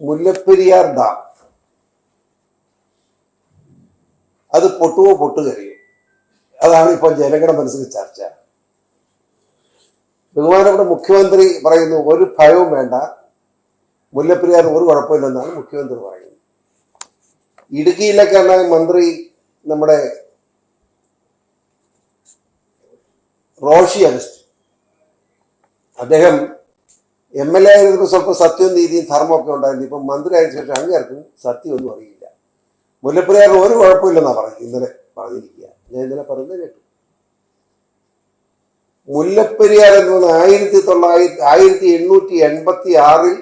Mullaperiyar dam അത് പൊട്ടുവോ പൊട്ടുകറിയോ അതാണ് ഇപ്പോൾ ജനങ്ങളുടെ മനസ്സിൽ ചർച്ച. ബഹുമാനപ്പെട്ട മുഖ്യമന്ത്രി പറയുന്നു ഒരു ഭയവും വേണ്ട. മുല്ലപ്പെരിയാർ ഒരു കുഴപ്പമില്ലെന്നാണ് മുഖ്യമന്ത്രി പറയുന്നത്. ഇടുക്കിയിലൊക്കെയാണ് മന്ത്രി നമ്മുടെ റോഷി അഗസ്റ്റ് അദ്ദേഹം എം എൽ എ ആയിരുന്നപ്പോൾ സ്വല്പം സത്യവും നീതിയും ധർമ്മമൊക്കെ ഉണ്ടായിരുന്നു. ഇപ്പം മന്ത്രി ആയതിനു ശേഷം അങ്ങേർക്കും സത്യമൊന്നും അറിയില്ല. മുല്ലപ്പെരിയാർ ഒരു കുഴപ്പമില്ലെന്നാണ് പറഞ്ഞത് ഇന്നലെ പറഞ്ഞിരിക്കുക. ഞാൻ ഇന്നലെ പറയുന്നത് കേട്ടു. മുല്ലപ്പെരിയാർ എന്ന് പറഞ്ഞാൽ ആയിരത്തി തൊള്ളായിരത്തി ആയിരത്തി എണ്ണൂറ്റി എൺപത്തി ആറിൽ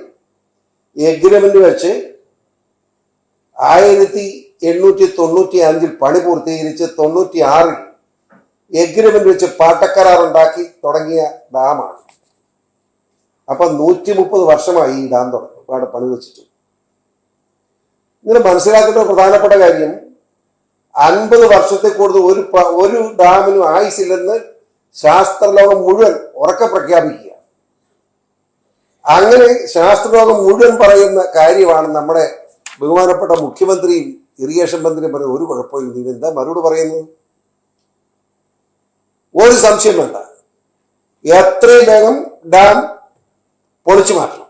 എഗ്രിമെന്റ് വെച്ച് ആയിരത്തി എണ്ണൂറ്റി തൊണ്ണൂറ്റി അഞ്ചിൽ പണി പൂർത്തീകരിച്ച് തൊണ്ണൂറ്റി ആറിൽ എഗ്രിമെന്റ് വെച്ച് പാട്ടക്കരാർ ഉണ്ടാക്കി തുടങ്ങിയ ഡാമാണ്. അപ്പൊ നൂറ്റി മുപ്പത് വർഷമായി ഈ ഡാം അവിടെ പണി വെച്ചിട്ടു. ഇങ്ങനെ മനസ്സിലാക്കേണ്ട പ്രധാനപ്പെട്ട കാര്യം അൻപത് വർഷത്തെ കൂടുതൽ ഒരു ഒരു ഡാമിനും ആയുസില്ലെന്ന് ശാസ്ത്രലോകം മുഴുവൻ ഉറക്കെ പ്രഖ്യാപിക്കുക. അങ്ങനെ ശാസ്ത്രലോകം മുഴുവൻ പറയുന്ന കാര്യമാണ് നമ്മുടെ ബഹുമാനപ്പെട്ട മുഖ്യമന്ത്രിയും ഇറിഗേഷൻ മന്ത്രിയും പറയുന്നത് ഒരു കുഴപ്പമില്ല നീ എന്താ മറുപടി പറയുന്നത്? ഒരു സംശയം വേണ്ട. എത്രയും വേഗം ഡാം പൊളിച്ചു മാറ്റണം.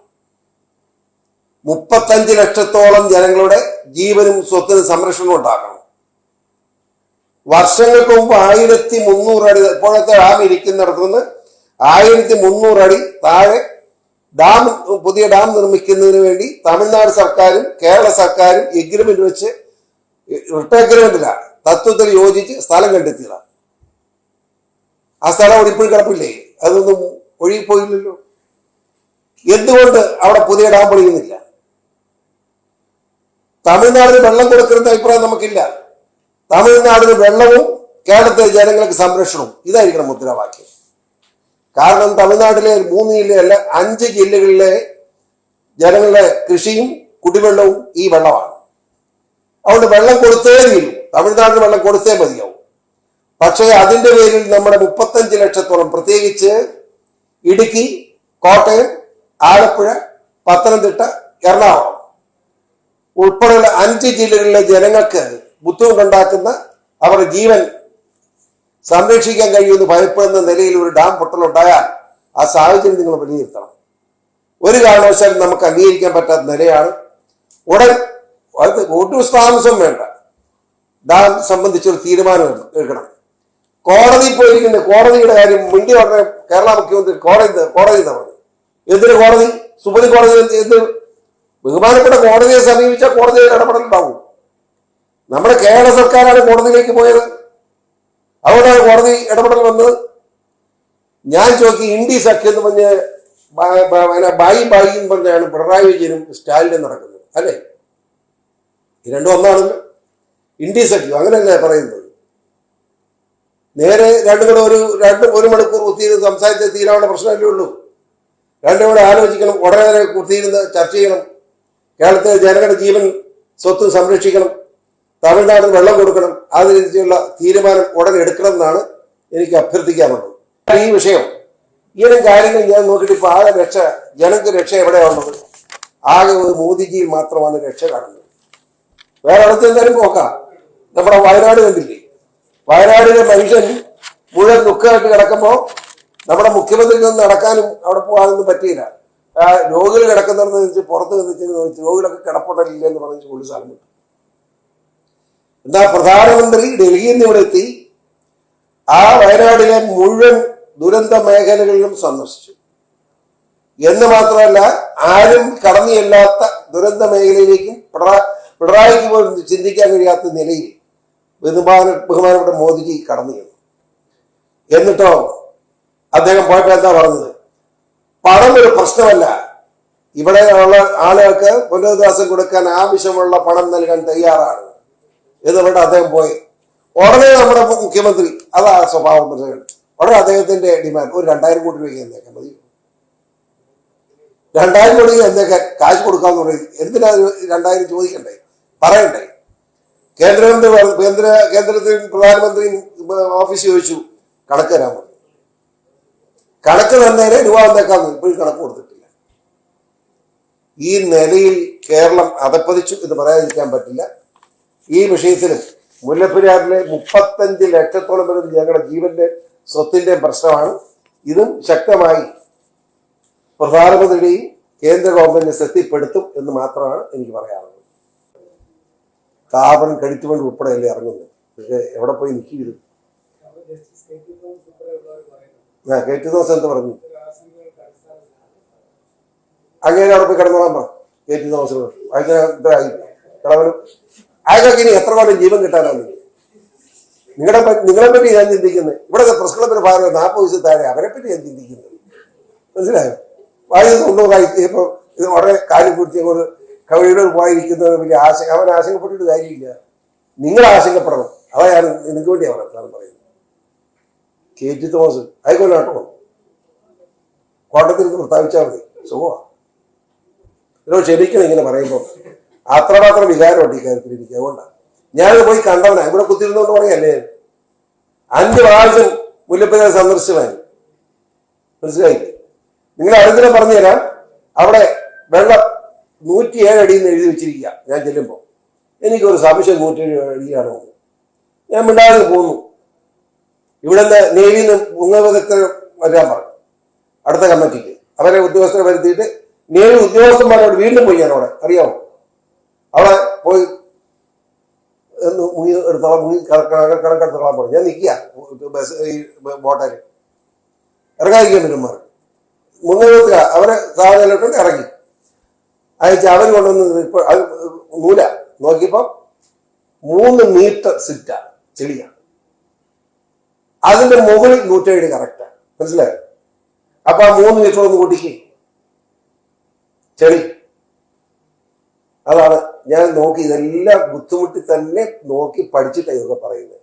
മുപ്പത്തഞ്ച് ലക്ഷത്തോളം ജനങ്ങളുടെ ജീവനും സ്വത്തിനും സംരക്ഷണവും ഉണ്ടാക്കണം. വർഷങ്ങൾക്ക് മുമ്പ് ആയിരത്തി മുന്നൂറ് അടി ഇപ്പോഴത്തെ ഡാം ഇരിക്കുന്നിടത്തുനിന്ന് ആയിരത്തി മുന്നൂറ് അടി താഴെ ഡാം പുതിയ ഡാം നിർമ്മിക്കുന്നതിന് വേണ്ടി തമിഴ്നാട് സർക്കാരും കേരള സർക്കാരും എഗ്രിമെന്റ് വെച്ച് റിട്ടഗ്രിമെന്റിലാണ് തത്വത്തിൽ യോജിച്ച് സ്ഥലം കണ്ടെത്തിയതാണ്. ആ സ്ഥലം ഇപ്പോഴും കിടപ്പില്ലേ? അതൊന്നും ഒഴുകിപ്പോയില്ലല്ലോ. എന്തുകൊണ്ട് അവിടെ പുതിയ ഡാം പൊളിയുന്നില്ല? തമിഴ്നാടിന് വെള്ളം കൊടുക്കുന്ന അഭിപ്രായം നമുക്കില്ല. തമിഴ്നാടിന് വെള്ളവും കേരളത്തിലെ ജനങ്ങൾക്ക് സംരക്ഷണവും ഇതായിരിക്കണം മുദ്രാവാക്യം. കാരണം തമിഴ്നാട്ടിലെ മൂന്ന് ജില്ലയല്ല അഞ്ച് ജില്ലകളിലെ ജനങ്ങളുടെ കൃഷിയും കുടിവെള്ളവും ഈ വെള്ളമാണ്. അതുകൊണ്ട് വെള്ളം കൊടുത്തേ തീരും. തമിഴ്നാടിന് വെള്ളം കൊടുത്തേ മതിയാവും. പക്ഷേ അതിന്റെ പേരിൽ നമ്മുടെ മുപ്പത്തഞ്ച് ലക്ഷത്തോളം പ്രത്യേകിച്ച് ഇടുക്കി കോട്ടയം ആലപ്പുഴ പത്തനംതിട്ട എറണാകുളം. ഉൾപ്പെടെയുള്ള അഞ്ച് ജില്ലകളിലെ ജനങ്ങൾക്ക് ബുദ്ധിമുട്ടുണ്ടാക്കുന്ന അവരുടെ ജീവൻ സംരക്ഷിക്കാൻ കഴിയുമെന്ന് ഭയപ്പെടുന്ന നിലയിൽ ഒരു ഡാം പൊട്ടലുണ്ടായാൽ ആ സാഹചര്യം നിങ്ങൾ വിലയിരുത്തണം. ഒരു കാരണവശാലും നമുക്ക് അംഗീകരിക്കാൻ പറ്റാത്ത നിലയാണ്. ഉടൻ അത് ഒട്ടും താമസം വേണ്ട. ഡാം സംബന്ധിച്ചൊരു തീരുമാനം എടുക്കണം. കോടതി പോയിരിക്കുന്ന കോടതിയുടെ കാര്യം മുന്നേ ഉടനെ കേരള മുഖ്യമന്ത്രി കോടതി കോടതി തവണ പറഞ്ഞു എന്തിനു കോടതി? സുപ്രീം കോടതി എന്ത് ബഹുമാനപ്പെട്ട കോടതിയെ സമീപിച്ചാൽ ഇടപെടൽ ഇടപെടലുണ്ടാവും നമ്മുടെ കേരള സർക്കാരാണ് കോടതിയിലേക്ക് പോയത്. അതുകൊണ്ടാണ് കോടതി ഇടപെടൽ വന്നത്. ഞാൻ ചോദിക്കും ഇൻഡി സഖ്യം എന്ന് പറഞ്ഞ് ബായി ബായി എന്ന് പറഞ്ഞാണ് പിണറായി വിജയനും സ്റ്റാലിനും നടക്കുന്നത് അല്ലേ? രണ്ടും ഒന്നാണല്ലോ. ഇൻഡി സഖ്യം അങ്ങനെയല്ലേ പറയുന്നത്? നേരെ രണ്ടും കൂടെ ഒരു രണ്ട് ഒരു മണിക്കൂർ ഒത്തിരി സംസാരിച്ച തീരാവുന്ന പ്രശ്നമല്ലേ ഉള്ളൂ. രണ്ടും കൂടെ ആലോചിക്കണം. ഉടനെ തന്നെ കുത്തിയിരുന്ന് ചർച്ച ചെയ്യണം. കേരളത്തിലെ ജനങ്ങളുടെ ജീവൻ സ്വത്ത് സംരക്ഷിക്കണം. തമിഴ്നാടിന് വെള്ളം കൊടുക്കണം. അതിനനുസരിച്ചുള്ള തീരുമാനം ഉടനെ എടുക്കണം എന്നാണ് എനിക്ക് അഭ്യർത്ഥിക്കാനുള്ളത്. ഈ വിഷയം ഇങ്ങനെ കാര്യങ്ങൾ ഞാൻ നോക്കിയിട്ട് ഇപ്പൊ ആകെ രക്ഷ ജനങ്ങൾക്ക് രക്ഷ എവിടെയാണുള്ളത്? ആകെ ഒരു മോദിജിയിൽ മാത്രമാണ് രക്ഷ കാണുന്നത്. വേറെ അടുത്ത് എന്തായാലും പോക്കാം നമ്മുടെ വയനാട് കണ്ടില്ലേ? വയനാടിലെ മനുഷ്യൻ മുഴുവൻ ദുഃഖമായിട്ട് കിടക്കുമ്പോൾ നമ്മുടെ മുഖ്യമന്ത്രി ഒന്ന് നടക്കാനും അവിടെ പോകാനൊന്നും പറ്റിയില്ല. രോഗികൾ കിടക്കുന്നിടത്ത് വെച്ച് പുറത്ത് നിന്നിട്ട് ചോദിച്ച് രോഗികളൊക്കെ കിടപ്പുണ്ടല്ലേ എന്ന് പറഞ്ഞ് പുള്ളി സ്ഥലം വിട്ടു. എന്താ പ്രധാനമന്ത്രി ഡൽഹിയിൽ നിന്ന് ഇവിടെ എത്തി? ആ വയനാടിലെ മുഴുവൻ ദുരന്ത മേഖലകളിലും സന്ദർശിച്ചു. എന്ന് മാത്രമല്ല ആരും കടന്നു ചെല്ലാത്ത ദുരന്ത മേഖലയിലേക്കും പിണറാ- പിണറായിക്ക് പോലും ചിന്തിക്കാൻ കഴിയാത്ത നിലയിൽ ബഹുമാന ബഹുമാനപ്പെട്ട മോദിജി കടന്നു എന്നിട്ടോ അദ്ദേഹം പോയപ്പോ എന്താ പറഞ്ഞത്? പണം ഒരു പ്രശ്നമല്ല. ഇവിടെ ഉള്ള ആളുകൾക്ക് പുനരധിവാസം കൊടുക്കാൻ ആവശ്യമുള്ള പണം നൽകാൻ തയ്യാറാണ്. എന്ന് പറഞ്ഞിട്ട് അദ്ദേഹം പോയി. ഉടനെ നമ്മുടെ മുഖ്യമന്ത്രി അതാ സ്വഭാവം ഉടനെ അദ്ദേഹത്തിന്റെ ഡിമാൻഡ് ഒരു രണ്ടായിരം കോടി രൂപയ്ക്ക് എന്നേക്കാൻ മതി? രണ്ടായിരം കോടി എന്നേക്കാൻ കാശ് കൊടുക്കാന്ന് പറയും എന്തിനാ രണ്ടായിരം ചോദിക്കണ്ടേ? പറയണ്ടേ? കേന്ദ്രമന്ത്രി കേന്ദ്ര കേന്ദ്രത്തിൽ പ്രധാനമന്ത്രിയും ഓഫീസ് ചോദിച്ചു കണക്ക് തരാൻ പറഞ്ഞു. കണക്ക് തന്നേരെ രൂപ വന്നേക്കാന്ന് ഇപ്പോഴും കണക്ക് കൊടുത്തിട്ടില്ല. ഈ നിലയിൽ കേരളം അതപ്പതിച്ചു എന്ന് പറയാതിരിക്കാൻ പറ്റില്ല. ഈ വിഷയത്തിലും മുല്ലപ്പെരിയാറിലെ മുപ്പത്തഞ്ച് ലക്ഷത്തോളം വരുന്ന ഞങ്ങളുടെ ജീവന്റെ സ്വത്തിന്റെ പ്രശ്നമാണ്. ഇതും ശക്തമായി പ്രധാനമന്ത്രിയുടെയും കേന്ദ്ര ഗവൺമെന്റിനെ ശ്രദ്ധപ്പെടുത്തും എന്ന് മാത്രമാണ് എനിക്ക് പറയാനുള്ളത്. കാർബൺ ക്രെഡിറ്റ് ഫണ്ട് ഉൾപ്പെടെയല്ലേ ഇറങ്ങുന്നത്? പക്ഷെ എവിടെ പോയി ജസ്റ്റിസ് കെ ടി പറഞ്ഞു. അങ്ങനെ അവിടെ പോയി കിടന്നോളാൻ പറ. കെ ഇതായി. കിളവനും അയാൾക്ക് ഇനി എത്ര കൊല്ലം ജീവൻ കിട്ടാനാണ്? നിങ്ങളെ നിങ്ങളെ പറ്റി ഞാൻ ചിന്തിക്കുന്നത് ഇവിടെ പ്രസ് ഭാഗം നാൽപ്പത് വയസ്സിൽ താഴെ അവരെ പറ്റി ഞാൻ ചിന്തിക്കുന്നത് മനസ്സിലായോ? വായു തൊണ്ണൂറായി ഇപ്പൊ ഇത് വളരെ കാര്യം പൂർത്തി കൊണ്ട് കവിയുടെ പോയിരിക്കുന്നത് വലിയ ആശ അവൻ ആശങ്കപ്പെട്ടിട്ട് കാര്യമില്ല. നിങ്ങൾ ആശങ്കപ്പെടണം. അതാ ഞാൻ നിങ്ങൾക്ക് വേണ്ടിയാണ് വർത്താനം പറയുന്നത്. കെ ടി തോമസ് ആയിക്കോലോ കേട്ടോ കോട്ടയത്തിൽ നിന്ന് പ്രസ്താവിച്ചാൽ മതി. സുഖമാണ് എന്നോട് ക്ഷമിക്കണം ഇങ്ങനെ പറയുമ്പോൾ അത്രമാത്രം വികാരമുണ്ട് ഈ കാര്യത്തിൽ എനിക്ക്. അതുകൊണ്ടാണ് ഞാൻ പോയി കണ്ടവനാ. ഇവിടെ കുത്തിരുന്നോണ്ട് പറയല്ലേ. അഞ്ച് പ്രാവശ്യം മുല്ലപ്പെരിയാർ സന്ദർശിച്ചവൻ. മനസ്സിലായില്ലേ നിങ്ങൾ അടുത്തിനെ പറഞ്ഞുതരാം. അവിടെ വെള്ളം നൂറ്റിയേഴ് അടിയിൽ നിന്ന് എഴുതി വെച്ചിരിക്കുക. ഞാൻ ചെല്ലുമ്പോൾ എനിക്കൊരു സംശയം നൂറ്റി അടിയാണോ എന്ന്. ഞാൻ മിണ്ടാതെ പോന്നു ഇവിടെ നേവി നിന്ന് വരാൻ പറഞ്ഞു. അടുത്ത കമ്മിറ്റിക്ക്. അവരെ ഉദ്യോഗസ്ഥരെ വരുത്തിയിട്ട് നേവി ഉദ്യോഗസ്ഥന്മാരോട് വീണ്ടും പോയി ഞാൻ അവിടെ അറിയാമോ അവിടെ പോയി മുങ്ങി എടുത്തോളാം മുങ്ങി കണക്കെടുത്തോളാൻ പറഞ്ഞു. ഞാൻ നിൽക്കുക. ബസ് ഈ ബോട്ടേൽ ഇറങ്ങാതിരിക്കാൻ പറ്റുമാർ മുന്നൂറ് അവരെ സാധനത്തിലോട്ട് ഇറങ്ങി. അയച്ച് അവർ കൊണ്ടുവന്ന് നൂല. നോക്കിയപ്പോ മൂന്ന് മീറ്റർ സിറ്റാ. ചെളിയാണ് അതിന്റെ മുകളിൽ നൂറ്റേഴ് കറക്റ്റാണ് മനസ്സിലായോ? അപ്പൊ ആ മൂന്ന് ലിറ്റർ ഒന്ന് കൂട്ടിക്ക്. ചെളി അതാണ് ഞാൻ നോക്കി ഇതെല്ലാം ബുദ്ധിമുട്ടി തന്നെ നോക്കി പഠിച്ചിട്ടാണ് ഇതൊക്കെ പറയുന്നത്.